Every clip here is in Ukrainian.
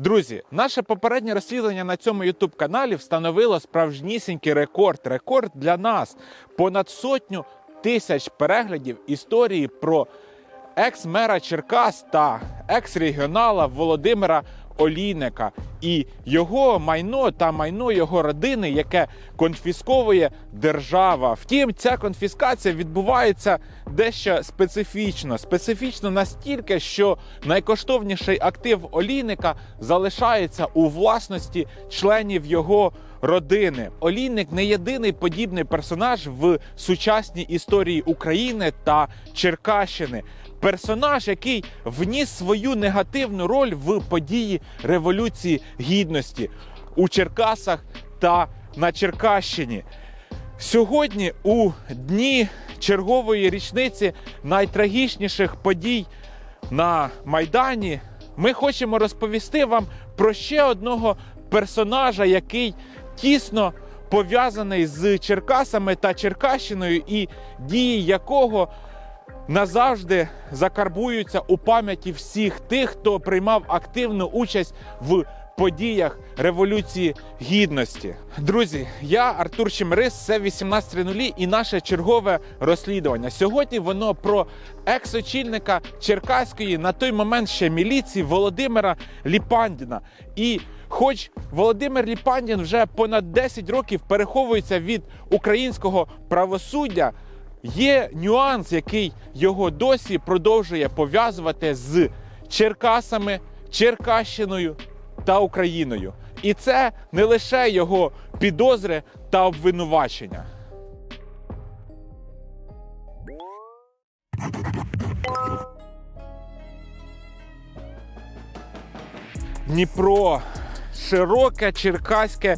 Друзі, наше попереднє розслідування на цьому youtube каналі встановило справжнісінький рекорд. Рекорд для нас понад сотню тисяч переглядів історії про екс-мера Черкас та екс-регіонала Володимира Олійника і його майно та майно його родини, яке конфісковує держава. Втім, ця конфіскація відбувається дещо специфічно. Специфічно настільки, що найкоштовніший актив Олійника залишається у власності членів його родини. Олійник не єдиний подібний персонаж в сучасній історії України та Черкащини. Персонаж, який вніс свою негативну роль в події Революції Гідності у Черкасах та на Черкащині. Сьогодні, у дні чергової річниці найтрагічніших подій на Майдані, ми хочемо розповісти вам про ще одного персонажа, який тісно пов'язаний з Черкасами та Черкащиною, і дії якого назавжди закарбуються у пам'яті всіх тих, хто приймав активну участь в подіях Революції Гідності. Друзі, я Артур Чемерис, це 18.00 і наше чергове розслідування. Сьогодні воно про екс-очільника Черкаської на той момент ще міліції Володимира Ліпандіна. І хоч Володимир Ліпандін вже понад 10 років переховується від українського правосуддя. Є нюанс, який його досі продовжує пов'язувати з Черкасами, Черкащиною та Україною. І це не лише його підозри та обвинувачення. Дніпро, широке черкаське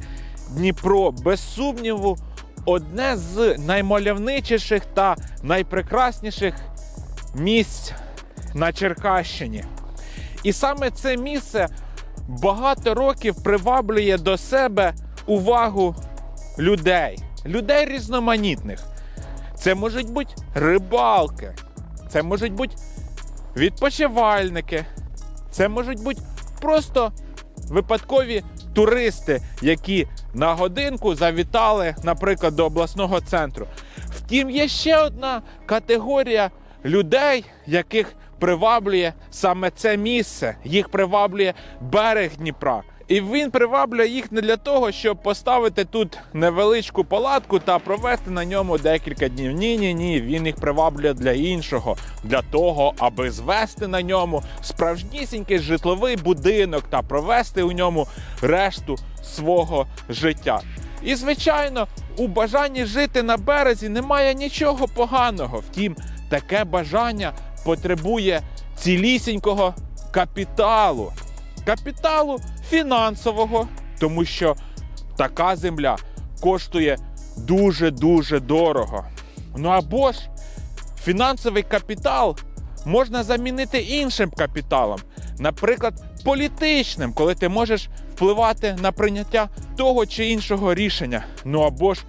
Дніпро, без сумніву, одне з наймальовничіших та найпрекрасніших місць на Черкащині. І саме це місце багато років приваблює до себе увагу людей, людей різноманітних. Це можуть бути рибалки, це можуть бути відпочивальники, це можуть бути просто випадкові туристи, які на годинку завітали, наприклад, до обласного центру. Втім, є ще одна категорія людей, яких приваблює саме це місце. Їх приваблює берег Дніпра. І він приваблює їх не для того, щоб поставити тут невеличку палатку та провести на ньому декілька днів. Ні, ні, ні. Він їх приваблює для іншого, для того, аби звести на ньому справжнісінький житловий будинок та провести у ньому решту свого життя. І звичайно, у бажанні жити на березі немає нічого поганого. Втім, таке бажання потребує цілісінького капіталу. Капіталу фінансового, тому що така земля коштує дуже-дуже дорого. Ну або ж фінансовий капітал можна замінити іншим капіталом, наприклад, політичним, коли ти можеш впливати на прийняття того чи іншого рішення. Ну або ж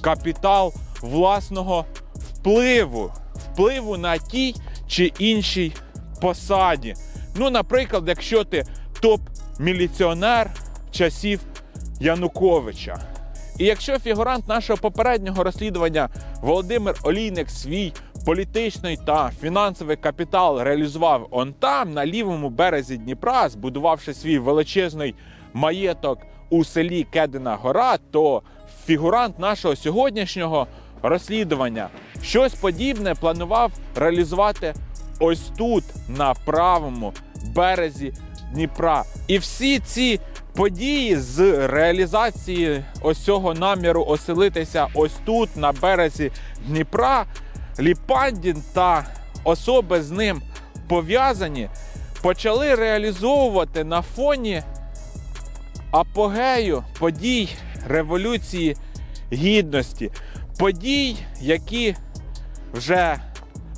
капітал власного впливу, впливу на тій чи іншій посаді. Ну, наприклад, якщо ти топ-міліціонер часів Януковича. І якщо фігурант нашого попереднього розслідування Володимир Олійник свій політичний та фінансовий капітал реалізував он там, на лівому березі Дніпра, збудувавши свій величезний маєток у селі Кедина Гора, то фігурант нашого сьогоднішнього розслідування щось подібне планував реалізувати ось тут, на правому березі Дніпра. І всі ці події з реалізації ось цього наміру оселитися ось тут, на березі Дніпра, Ліпандін та особи з ним пов'язані, почали реалізовувати на фоні апогею подій Революції Гідності. Подій, які вже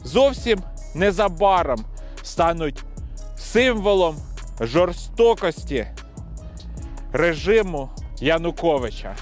зовсім незабаром стануть символом жорстокості режиму Януковича.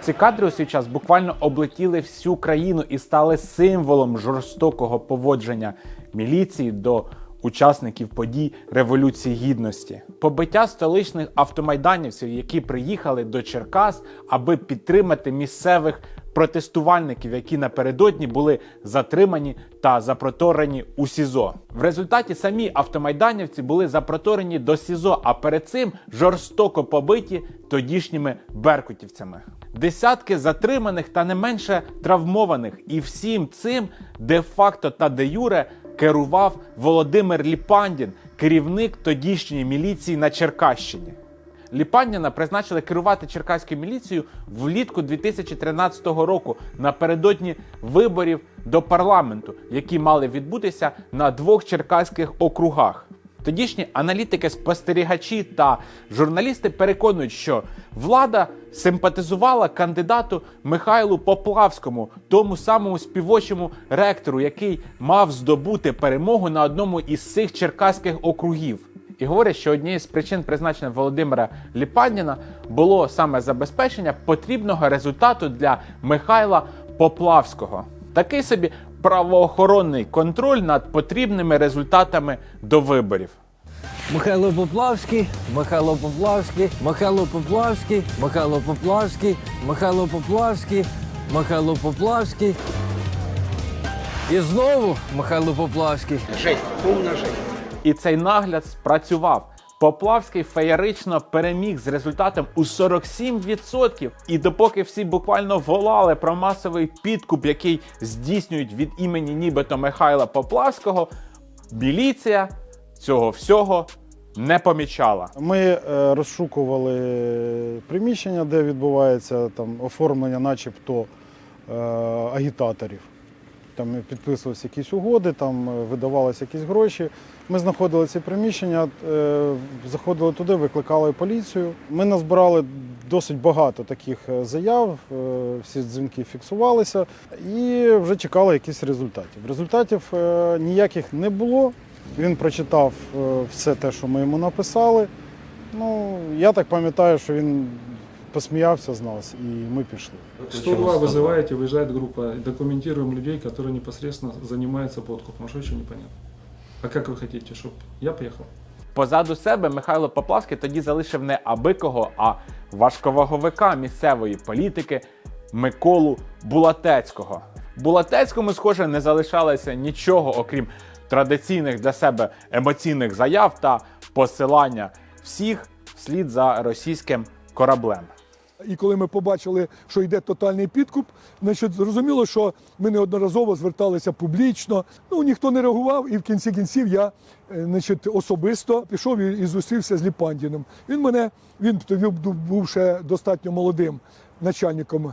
Ці кадри у свій час буквально облетіли всю країну і стали символом жорстокого поводження міліції до учасників подій Революції Гідності. Побиття столичних автомайданівців, які приїхали до Черкас, аби підтримати місцевих протестувальників, які напередодні були затримані та запроторені у СІЗО. В результаті самі автомайданівці були запроторені до СІЗО, а перед цим жорстоко побиті тодішніми беркутівцями. Десятки затриманих та не менше травмованих, і всім цим де-факто та де-юре керував Володимир Ліпандін, керівник тодішньої міліції на Черкащині. Ліпандіна призначили керувати черкаською міліцією влітку 2013 року напередодні виборів до парламенту, які мали відбутися на двох черкаських округах. Тодішні аналітики, спостерігачі та журналісти переконують, що влада симпатизувала кандидату Михайлу Поплавському, тому самому співочому ректору, який мав здобути перемогу на одному із цих черкаських округів. І говорять, що однією з причин призначення Володимира Ліпандіна було саме забезпечення потрібного результату для Михайла Поплавського. Такий собі правоохоронний контроль над потрібними результатами до виборів. Михайло Поплавський, Михайло Поплавський, Михайло Поплавський, Михайло Поплавський, Михайло Поплавський, Михайло Поплавський. І знову Михайло Поплавський. Жесть, повна жесть. І цей нагляд спрацював. Поплавський феєрично переміг з результатом у 47%. І допоки всі буквально волали про масовий підкуп, який здійснюють від імені нібито Михайла Поплавського, міліція цього всього не помічала. Ми е, розшукували приміщення, де відбувається там оформлення, начебто е, агітаторів. Там підписувалися якісь угоди, там е, видавалися якісь гроші. Ми знаходили ці приміщення, е, заходили туди, викликали поліцію. Ми назбирали досить багато таких е, заяв, всі дзвінки фіксувалися і вже чекали якісь результатів. Результатів ніяких не було. Він прочитав все те, що ми йому написали. Ну, я так пам'ятаю, що він посміявся з нас, і ми пішли. 102 вызываете, выезжает группа, документируем людей, которые непосредственно занимаются подкупом. Что еще непонятно? А как вы хотите, чтобы я поехал? Позаду себе Михайло Поплавський тоді залишив не абикого, а важковаговика місцевої політики Миколу Булатецького. Булатецькому, схоже, не залишалося нічого, окрім традиційних для себе емоційних заяв та посилання всіх вслід за російським кораблем. І коли ми побачили, що йде тотальний підкуп, значить зрозуміло, що ми неодноразово зверталися публічно. Ну ніхто не реагував, і в кінці кінців я е, значить, особисто пішов і, зустрівся з Ліпандіним. Він мене він був ще достатньо молодим начальником.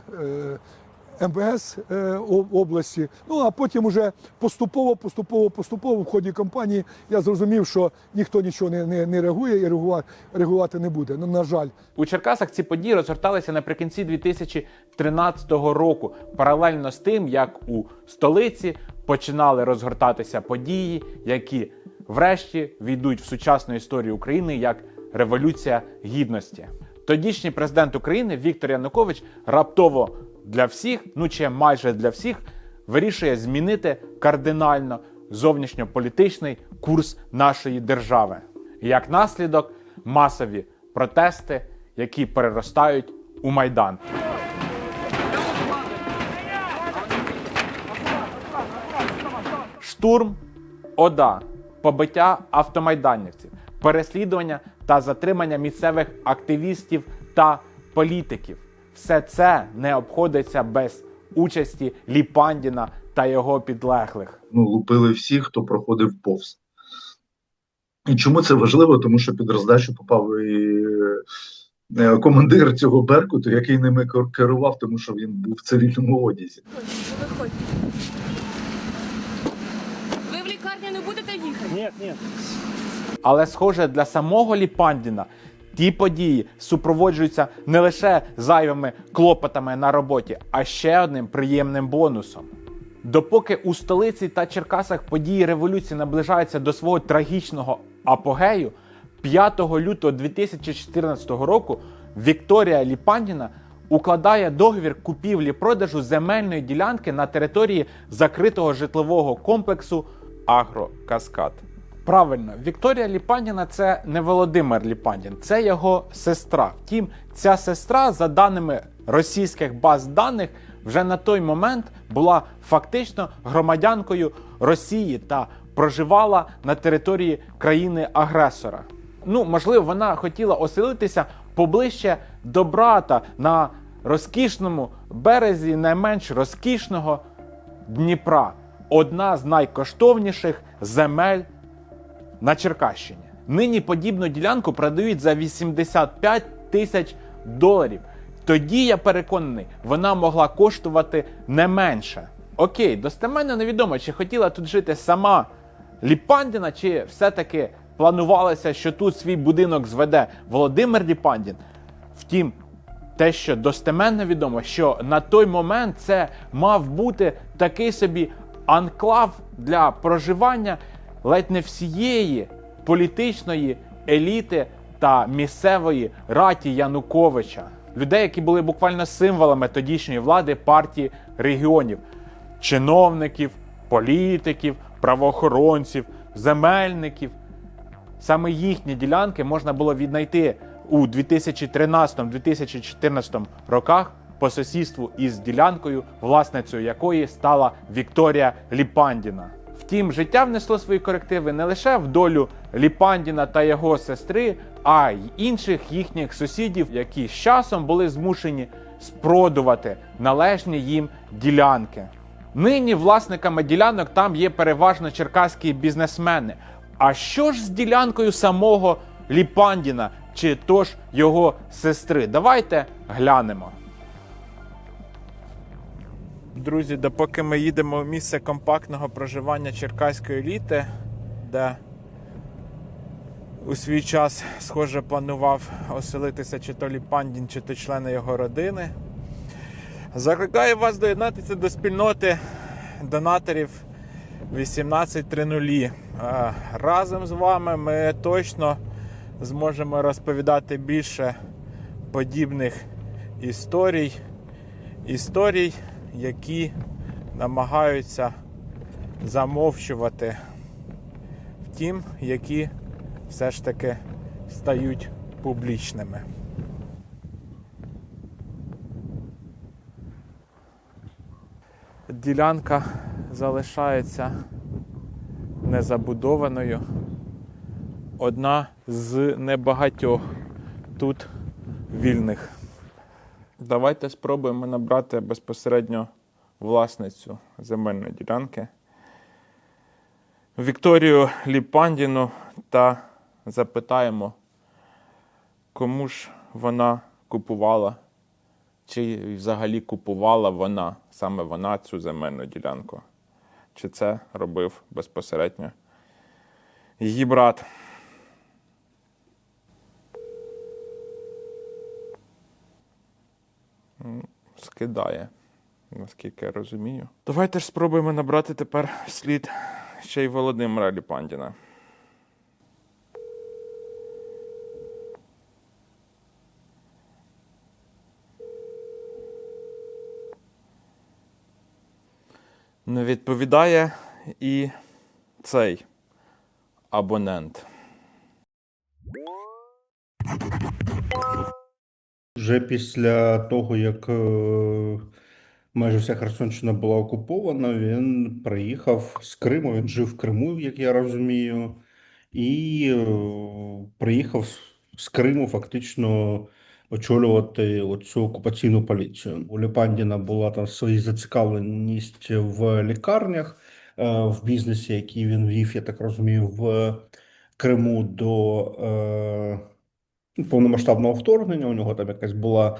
МВС е, області. Ну а потім уже поступово, поступово, поступово в ході кампанії я зрозумів, що ніхто нічого не, не, не реагує і реагувати, реагувати не буде. Ну, на жаль. У Черкасах ці події розгорталися наприкінці 2013 року, паралельно з тим, як у столиці починали розгортатися події, які врешті війдуть в сучасну історію України як Революція Гідності. Тодішній президент України Віктор Янукович раптово для всіх, ну чи майже для всіх, вирішує змінити кардинально зовнішньополітичний курс нашої держави. Як наслідок масові протести, які переростають у майдан. Штурм, ОДА, побиття автомайданівців, переслідування та затримання місцевих активістів та політиків. Все це не обходиться без участі Ліпандіна та його підлеглих. ну, лупили всіх, хто проходив повз. І чому це важливо? Тому що під роздачу попав і е, командир цього Беркуту, який ними керував, тому що він був в цивільному одязі. Ви в лікарню не будете їхати? Ні, ні. Але, схоже, для самого Ліпандіна ті події супроводжуються не лише зайвими клопотами на роботі, а ще одним приємним бонусом. Допоки у столиці та Черкасах події революції наближаються до свого трагічного апогею, 5 лютого 2014 року Вікторія Ліпандіна укладає договір купівлі-продажу земельної ділянки на території закритого житлового комплексу Агрокаскад. Правильно, Вікторія Ліпандіна це не Володимир Ліпандін, це його сестра. Втім, ця сестра, за даними російських баз даних, вже на той момент була фактично громадянкою Росії та проживала на території країни-агресора. Ну, можливо, вона хотіла оселитися поближче до брата на розкішному березі найменш розкішного Дніпра. Одна з найкоштовніших земель на Черкащині. Нині подібну ділянку продають за 85 тисяч доларів. Тоді я переконаний, вона могла коштувати не менше. Окей, достеменно невідомо, чи хотіла тут жити сама Ліпандіна, чи все-таки планувалося, що тут свій будинок зведе Володимир Ліпандін. Втім, те, що достеменно відомо, що на той момент це мав бути такий собі анклав для проживання ледь не всієї політичної еліти та місцевої раті Януковича, людей, які були буквально символами тодішньої влади партії регіонів, чиновників, політиків, правоохоронців, земельників. Саме їхні ділянки можна було віднайти у 2013-2014 роках по сусідству із ділянкою, власницею якої стала Вікторія Ліпандіна. Втім, життя внесло свої корективи не лише в долю Ліпандіна та його сестри, а й інших їхніх сусідів, які з часом були змушені спродувати належні їм ділянки. Нині власниками ділянок там є переважно черкаські бізнесмени. А що ж з ділянкою самого Ліпандіна чи то ж його сестри? Давайте глянемо. Друзі, допоки ми їдемо в місце компактного проживання черкаської еліти, де у свій час, схоже, планував оселитися чи то Ліпандін, чи то члени його родини. Закликаю вас доєднатися до спільноти донаторів 1830. Е, Разом з вами ми точно зможемо розповідати більше подібних історій, історій, які намагаються замовчувати, втім, які все ж таки стають публічними. Ділянка залишається незабудованою. Одна з небагатьох тут вільних. Давайте спробуємо набрати безпосередньо власницю земельної ділянки Вікторію Ліпандіну та запитаємо, кому ж вона купувала, чи взагалі купувала вона, саме вона цю земельну ділянку. Чи це робив безпосередньо її брат. Скидає, наскільки я розумію. Давайте ж спробуємо набрати тепер слід ще й Володимира Ліпандіна. Не відповідає і цей абонент. Вже після того, як е, майже вся Херсонщина була окупована, він приїхав з Криму. Він жив в Криму, як я розумію, і е, приїхав з- Криму фактично очолювати оцю окупаційну поліцію. У Ліпандіна була там своя зацікавленість в лікарнях, е, в бізнесі, який він вів, я так розумію, в Криму до. Повномасштабного вторгнення. У нього там якась була,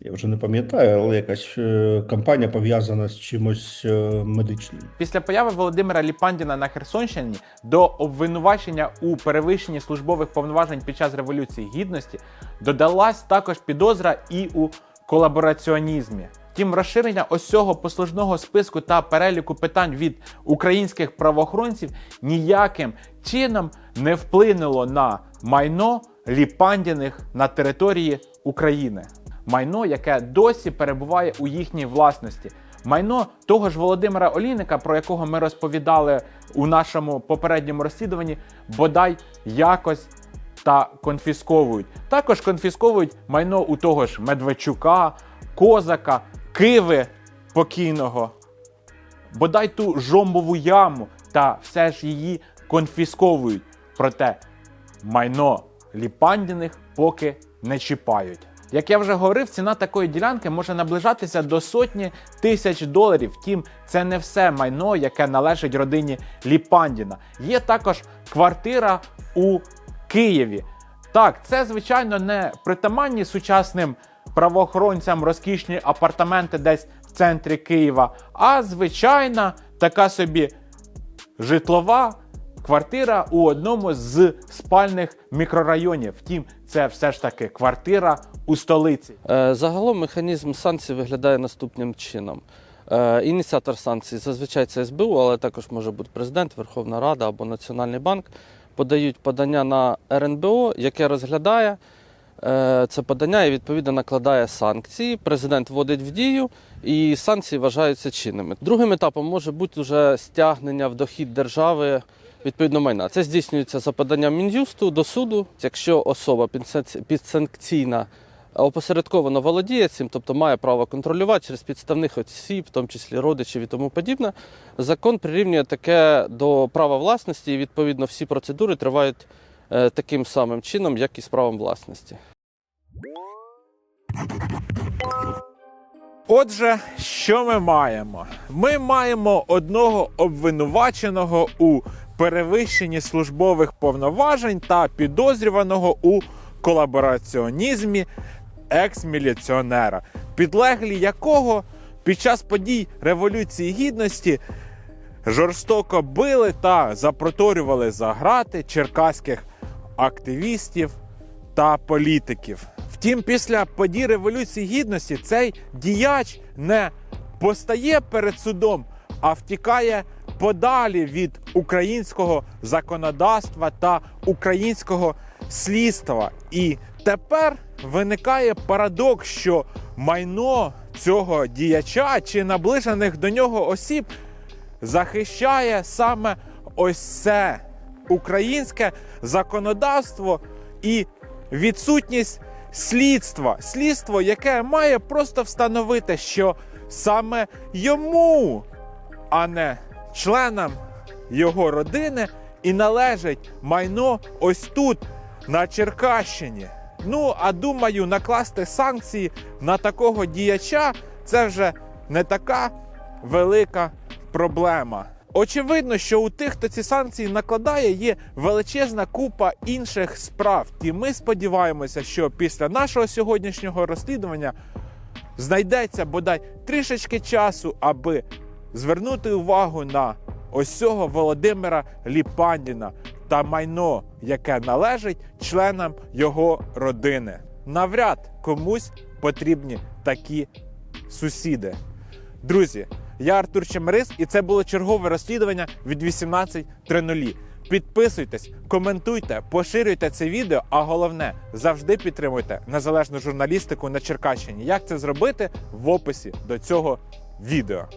я вже не пам'ятаю, але якась е, кампанія пов'язана з чимось е, медичним. Після появи Володимира Ліпандіна на Херсонщині до обвинувачення у перевищенні службових повноважень під час Революції Гідності додалась також підозра і у колабораціонізмі. Втім, розширення ось цього послужного списку та переліку питань від українських правоохоронців ніяким чином не вплинуло на майно Ліпандіних на території України. майно, яке досі перебуває у їхній власності. Майно того ж Володимира Олійника, про якого ми розповідали у нашому попередньому розслідуванні, бодай якось та конфісковують. Також конфісковують майно у того ж Медведчука, Козака, Киви покійного, бодай ту жомбову яму, та все ж її конфісковують. Проте майно Ліпандіних поки не чіпають. Як я вже говорив, ціна такої ділянки може наближатися до сотні тисяч доларів. Втім, це не все майно, яке належить родині Ліпандіна. Є також квартира у Києві. Так, це звичайно не притаманні сучасним правоохоронцям розкішні апартаменти десь в центрі Києва, а звичайна така собі житлова квартира у одному з спальних мікрорайонів. Втім, це все ж таки квартира у столиці. Е, Загалом механізм санкцій виглядає наступним чином. Е, Ініціатор санкцій зазвичай це СБУ, але також може бути президент, Верховна Рада або Національний банк. Подають подання на РНБО, яке розглядає е, це подання і відповідно накладає санкції. Президент вводить в дію, і санкції вважаються чинними. Другим етапом може бути вже стягнення в дохід держави відповідно майна. Це здійснюється за поданням Мін'юсту до суду, якщо особа підсанкційна опосередковано володіє цим, тобто має право контролювати через підставних осіб, в тому числі родичів і тому подібне. Закон прирівнює таке до права власності, і відповідно всі процедури тривають е, таким самим чином, як і з правом власності. Отже, що ми маємо? Ми маємо одного обвинуваченого у перевищенні службових повноважень та підозрюваного у колабораціонізмі екс-міліціонера, підлеглі якого під час подій Революції Гідності жорстоко били та запроторювали за грати черкаських активістів та політиків. Втім, після подій Революції Гідності цей діяч не постає перед судом, а втікає подалі від українського законодавства та українського слідства. І тепер виникає парадокс, що майно цього діяча чи наближених до нього осіб захищає саме ось це українське законодавство і відсутність слідства. Слідство, яке має просто встановити, що саме йому, а не членам його родини, і належить майно ось тут, на Черкащині. Ну, а думаю, накласти санкції на такого діяча це вже не така велика проблема. Очевидно, що у тих, хто ці санкції накладає, є величезна купа інших справ. І ми сподіваємося, що після нашого сьогоднішнього розслідування знайдеться бодай трішечки часу, аби звернути увагу на ось цього Володимира Ліпандіна та майно, яке належить членам його родини. Навряд комусь потрібні такі сусіди. Друзі, я Артур Чемерис, і це було чергове розслідування від 18.00. Підписуйтесь, коментуйте, поширюйте це відео, а головне завжди підтримуйте незалежну журналістику на Черкащині. Як це зробити в описі до цього відео.